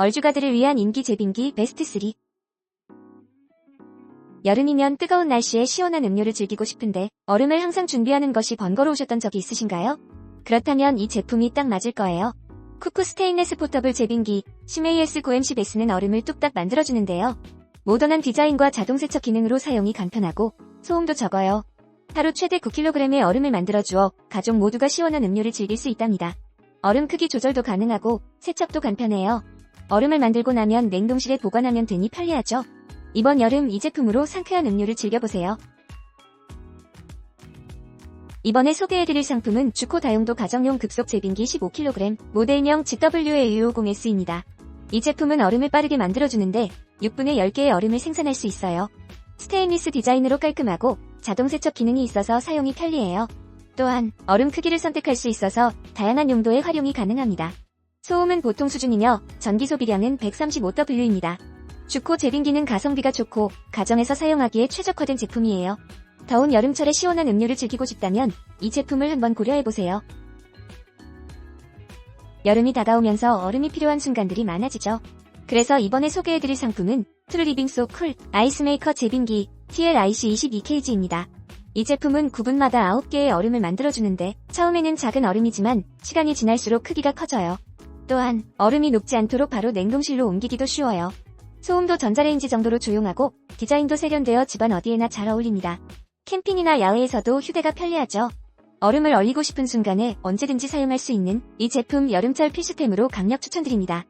얼주가들을 위한 인기 제빙기 베스트 3. 여름이면 뜨거운 날씨에 시원한 음료를 즐기고 싶은데 얼음을 항상 준비하는 것이 번거로우셨던 적이 있으신가요? 그렇다면 이 제품이 딱 맞을 거예요. 쿠쿠 스테인레스 포터블 제빙기 시메이에스 9MC 베스는 얼음을 뚝딱 만들어주는데요. 모던한 디자인과 자동 세척 기능으로 사용이 간편하고 소음도 적어요. 하루 최대 9kg의 얼음을 만들어주어 가족 모두가 시원한 음료를 즐길 수 있답니다. 얼음 크기 조절도 가능하고 세척도 간편해요. 얼음을 만들고 나면 냉동실에 보관하면 되니 편리하죠. 이번 여름 이 제품으로 상쾌한 음료를 즐겨보세요. 이번에 소개해드릴 상품은 주코 다용도 가정용 급속 제빙기 15kg 모델명 GWA650S입니다. 이 제품은 얼음을 빠르게 만들어주는데 6분에 10개의 얼음을 생산할 수 있어요. 스테인리스 디자인으로 깔끔하고 자동 세척 기능이 있어서 사용이 편리해요. 또한 얼음 크기를 선택할 수 있어서 다양한 용도의 활용이 가능합니다. 소음은 보통 수준이며 전기 소비량은 135W입니다. 주코 제빙기는 가성비가 좋고 가정에서 사용하기에 최적화된 제품이에요. 더운 여름철에 시원한 음료를 즐기고 싶다면 이 제품을 한번 고려해보세요. 여름이 다가오면서 얼음이 필요한 순간들이 많아지죠. 그래서 이번에 소개해드릴 상품은 트루리빙 소쿨 아이스메이커 제빙기 TLIC22kg입니다. 이 제품은 9분마다 9개의 얼음을 만들어주는데 처음에는 작은 얼음이지만 시간이 지날수록 크기가 커져요. 또한 얼음이 녹지 않도록 바로 냉동실로 옮기기도 쉬워요. 소음도 전자레인지 정도로 조용하고 디자인도 세련되어 집안 어디에나 잘 어울립니다. 캠핑이나 야외에서도 휴대가 편리하죠. 얼음을 얼리고 싶은 순간에 언제든지 사용할 수 있는 이 제품 여름철 필수템으로 강력 추천드립니다.